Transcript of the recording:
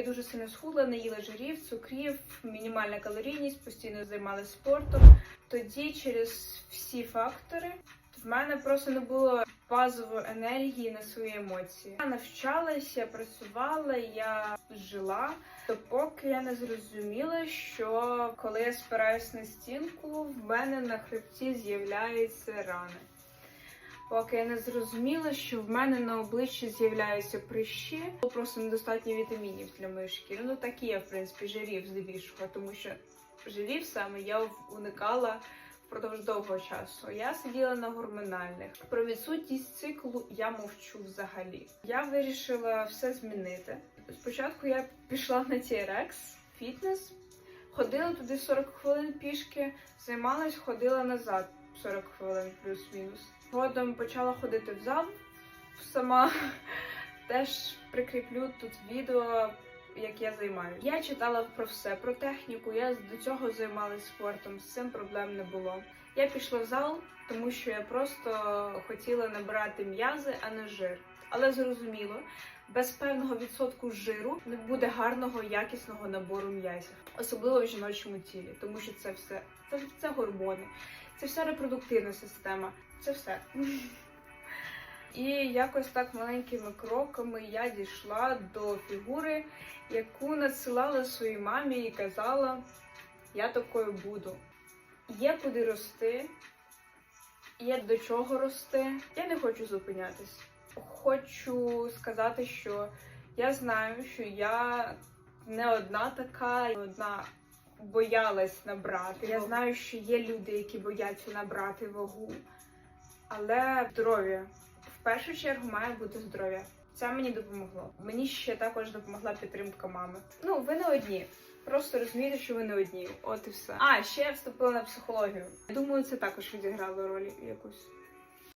я дуже сильно схудла, не їла жирів, цукрів, мінімальна калорійність, постійно займалася спортом. Тоді через всі фактори в мене просто не було базової енергії на свої емоції. Я навчалася, я працювала, я жила. Допоки я не зрозуміла, що коли я спираюсь на стінку, в мене на хребті з'являються рани. Поки я не зрозуміла, що в мене на обличчі з'являються прищі, просто недостатньо вітамінів для моєї шкіри. Ну так і є, в принципі, жирів здебільшого, тому що жирів саме я уникала впродовж довгого часу. Я сиділа на гормональних. Про відсутність циклу я мовчу взагалі. Я вирішила все змінити. Спочатку я пішла на TRX, фітнес, ходила туди 40 хвилин пішки, займалась, ходила назад 40 хвилин плюс-мінус. Згодом почала ходити в зал сама. Теж прикріплю тут відео, як я займаюся. Я читала про все, про техніку. Я до цього займалася спортом, з цим проблем не було. Я пішла в зал, тому що я просто хотіла набирати м'язи, а не жир. Але зрозуміло, без певного відсотку жиру не буде гарного якісного набору м'язів, особливо в жіночому тілі, тому що це все це, це гормони, це вся репродуктивна система, це все. І якось так маленькими кроками я дійшла до фігури, яку надсилала своїй мамі і казала: я такою буду. Є куди рости, є до чого рости. Я не хочу зупинятись. Хочу сказати, що я знаю, що я не одна така, не одна боялась набрати. Я знаю, що є люди, які бояться набрати вагу, але здоров'я в першу чергу має бути здоров'я. Це мені допомогло. Мені ще також допомогла підтримка мами. Ну, ви не одні. Просто розумієте, що ви не одні. От і все. А ще я вступила на психологію. Думаю, це також відіграло роль якусь.